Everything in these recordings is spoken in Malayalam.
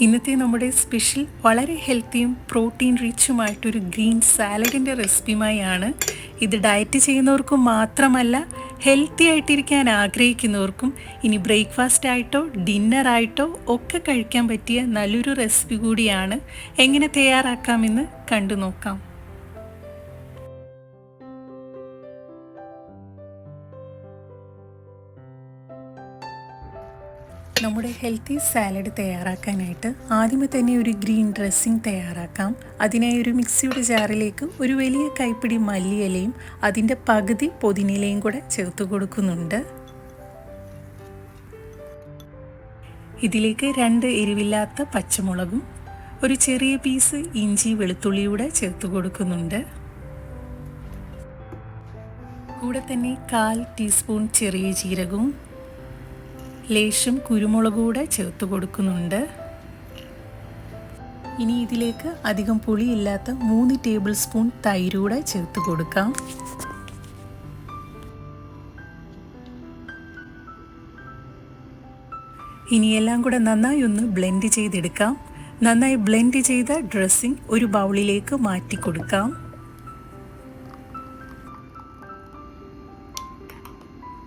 ഇന്നത്തെ നമ്മുടെ സ്പെഷ്യൽ വളരെ ഹെൽത്തിയും പ്രോട്ടീൻ റിച്ചുമായിട്ടൊരു ഗ്രീൻ സാലഡിന്റെ റെസിപ്പിയുമായാണ് ഇത് ഡയറ്റ് ചെയ്യുന്നവർക്കും മാത്രമല്ല ഹെൽത്തി ആയിട്ടിരിക്കാൻ ആഗ്രഹിക്കുന്നവർക്കും ഇനി ബ്രേക്ക്ഫാസ്റ്റ് ആയിട്ടോ ഡിന്നറായിട്ടോ ഒക്കെ കഴിക്കാൻ പറ്റിയ നല്ലൊരു റെസിപ്പി കൂടിയാണ് എങ്ങനെ തയ്യാറാക്കാമെന്ന് കണ്ടു നോക്കാം. നമ്മുടെ ഹെൽത്തി സാലഡ് തയ്യാറാക്കാനായിട്ട് ആദ്യമേ തന്നെ ഒരു ഗ്രീൻ ഡ്രസ്സിങ് തയ്യാറാക്കാം. അതിനായി ഒരു മിക്സിയുടെ ജാറിലേക്ക് ഒരു വലിയ കൈപ്പിടി മല്ലിയിലയും അതിന്റെ പകുതി പൊതിനിലയും കൂടെ ചേർത്ത് കൊടുക്കുന്നുണ്ട്. ഇതിലേക്ക് രണ്ട് എരിവില്ലാത്ത പച്ചമുളകും ഒരു ചെറിയ പീസ് ഇഞ്ചി വെളുത്തുള്ളിയൂടെ ചേർത്ത് കൊടുക്കുന്നുണ്ട്. കൂടെ തന്നെ കാൽ ടീസ്പൂൺ ചെറിയ ജീരകവും ലേശം കുരുമുളക് കൂടെ ചേർത്ത് കൊടുക്കുന്നുണ്ട്. ഇനി ഇതിലേക്ക് അധികം പുളിയില്ലാത്ത മൂന്ന് ടേബിൾ സ്പൂൺ തൈര് കൂടെ ചേർത്ത് കൊടുക്കാം. ഇനി എല്ലാം കൂടെ നന്നായി ഒന്ന് ബ്ലെൻഡ് ചെയ്തെടുക്കാം. നന്നായി ബ്ലെൻഡ് ചെയ്ത ഡ്രസ്സിംഗ് ഒരു ബൗളിലേക്ക് മാറ്റി കൊടുക്കാം.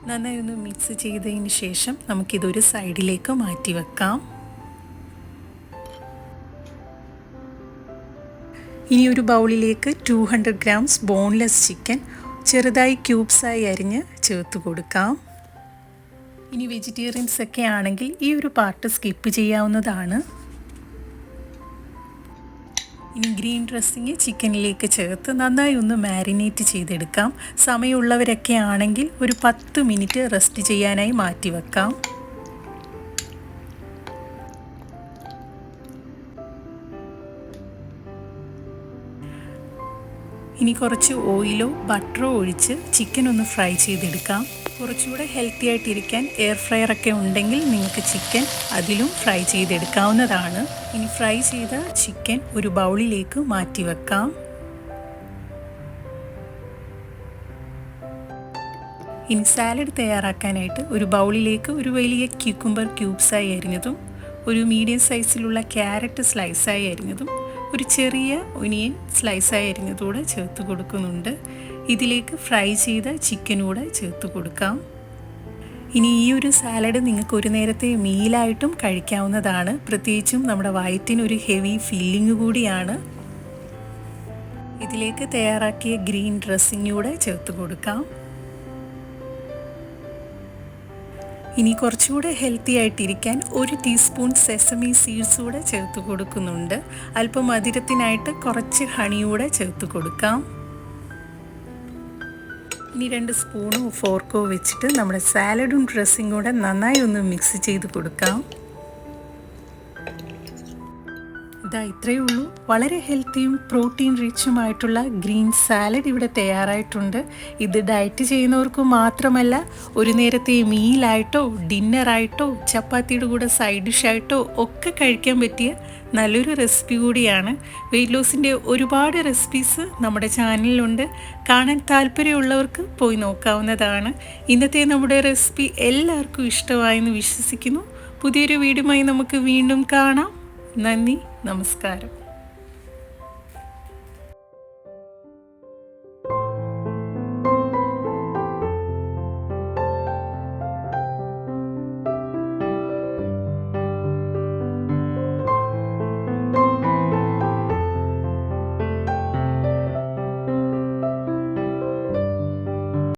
നന്നായി ഒന്ന് മിക്സ് ചെയ്തതിന് ശേഷം നമുക്കിതൊരു സൈഡിലേക്ക് മാറ്റി വെക്കാം. ഇനി ഒരു ബൗളിലേക്ക് two hundred grams boneless chicken ചെറുതായി ക്യൂബ്സായി അരിഞ്ഞ് ചേർത്ത് കൊടുക്കാം. ഇനി വെജിറ്റേറിയൻസ് ഒക്കെ ആണെങ്കിൽ ഈ ഒരു പാർട്ട് സ്കിപ്പ് ചെയ്യാവുന്നതാണ്. ഇനി ഗ്രീൻ ഡ്രസ്സിങ് ചിക്കനിലേക്ക് ചേർത്ത് നന്നായി ഒന്ന് മാരിനേറ്റ് ചെയ്തെടുക്കാം. സമയമുള്ളവരൊക്കെ ആണെങ്കിൽ ഒരു പത്ത് മിനിറ്റ് റെസ്റ്റ് ചെയ്യാനായി മാറ്റി വെക്കാം ഇനി കുറച്ച് ഓയിലോ ബട്ടറോ ഒഴിച്ച് ചിക്കൻ ഒന്ന് ഫ്രൈ ചെയ്തെടുക്കാം. കുറച്ചുകൂടെ ഹെൽത്തി ആയിട്ടിരിക്കാൻ എയർ ഫ്രയർ ഒക്കെ ഉണ്ടെങ്കിൽ നിങ്ങൾക്ക് ചിക്കൻ അതിലും ഫ്രൈ ചെയ്തെടുക്കാവുന്നതാണ്. ഇനി ഫ്രൈ ചെയ്ത ചിക്കൻ ഒരു ബൗളിലേക്ക് മാറ്റി വെക്കാം. ഇനി സാലഡ് തയ്യാറാക്കാനായിട്ട് ഒരു ബൗളിലേക്ക് ഒരു വലിയ ക്യൂക്കുംബർ ക്യൂബ്സായി അരിഞ്ഞതും ഒരു മീഡിയം സൈസിലുള്ള ക്യാരറ്റ് സ്ലൈസായി അരിഞ്ഞതും ഒരു ചെറിയ ഒനിയൻ സ്ലൈസായി അരിഞ്ഞതുകൂടെ ചേർത്ത് കൊടുക്കുന്നുണ്ട്. ഇതിലേക്ക് ഫ്രൈ ചെയ്ത ചിക്കനൂടെ ചേർത്ത് കൊടുക്കാം. ഇനി ഈ ഒരു സാലഡ് നിങ്ങൾക്ക് ഒരു നേരത്തെ മീലായിട്ടും കഴിക്കാവുന്നതാണ്. പ്രത്യേകിച്ചും നമ്മുടെ വയറ്റിന് ഒരു ഹെവി ഫീലിംഗ് കൂടിയാണ്. ഇതിലേക്ക് തയ്യാറാക്കിയ ഗ്രീൻ ഡ്രസ്സിങ്ങൂടെ ചേർത്ത് കൊടുക്കാം. ഇനി കുറച്ചുകൂടെ ഹെൽത്തി ആയിട്ടിരിക്കാൻ ഒരു ടീസ്പൂൺ സെസമി സീഡ്സ് കൂടെ ചേർത്ത് കൊടുക്കുന്നുണ്ട്. അല്പം മധുരത്തിനായിട്ട് കുറച്ച് ഹണിയൂടെ ചേർത്ത് കൊടുക്കാം. ഇനി രണ്ട് സ്പൂണോ ഫോർക്കോ വെച്ചിട്ട് നമ്മുടെ സാലഡും ഡ്രസ്സിങ്ങും കൂടെ നന്നായി ഒന്ന് മിക്സ് ചെയ്ത് കൊടുക്കാം. ഇതാ ഇത്രയേ ഉള്ളൂ. വളരെ ഹെൽത്തിയും പ്രോട്ടീൻ റിച്ചുമായിട്ടുള്ള ഗ്രീൻ സാലഡ് ഇവിടെ തയ്യാറായിട്ടുണ്ട്. ഇത് ഡയറ്റ് ചെയ്യുന്നവർക്ക് മാത്രമല്ല ഒരു നേരത്തെ മീലായിട്ടോ ഡിന്നറായിട്ടോ ചപ്പാത്തിയുടെ കൂടെ സൈഡ് ഡിഷായിട്ടോ ഒക്കെ കഴിക്കാൻ പറ്റിയ നല്ലൊരു റെസിപ്പി കൂടിയാണ്. വെയിറ്റ് ലോസിന്റെ ഒരുപാട് റെസിപ്പീസ് നമ്മുടെ ചാനലിലുണ്ട്. കാണാൻ താല്പര്യമുള്ളവർക്ക് പോയി നോക്കാവുന്നതാണ്. ഇന്നത്തെ നമ്മുടെ റെസിപ്പി എല്ലാവർക്കും ഇഷ്ടമായെന്ന് വിശ്വസിക്കുന്നു. പുതിയൊരു വീടുമായി നമുക്ക് വീണ്ടും കാണാം. നന്ദി. നമസ്കാരം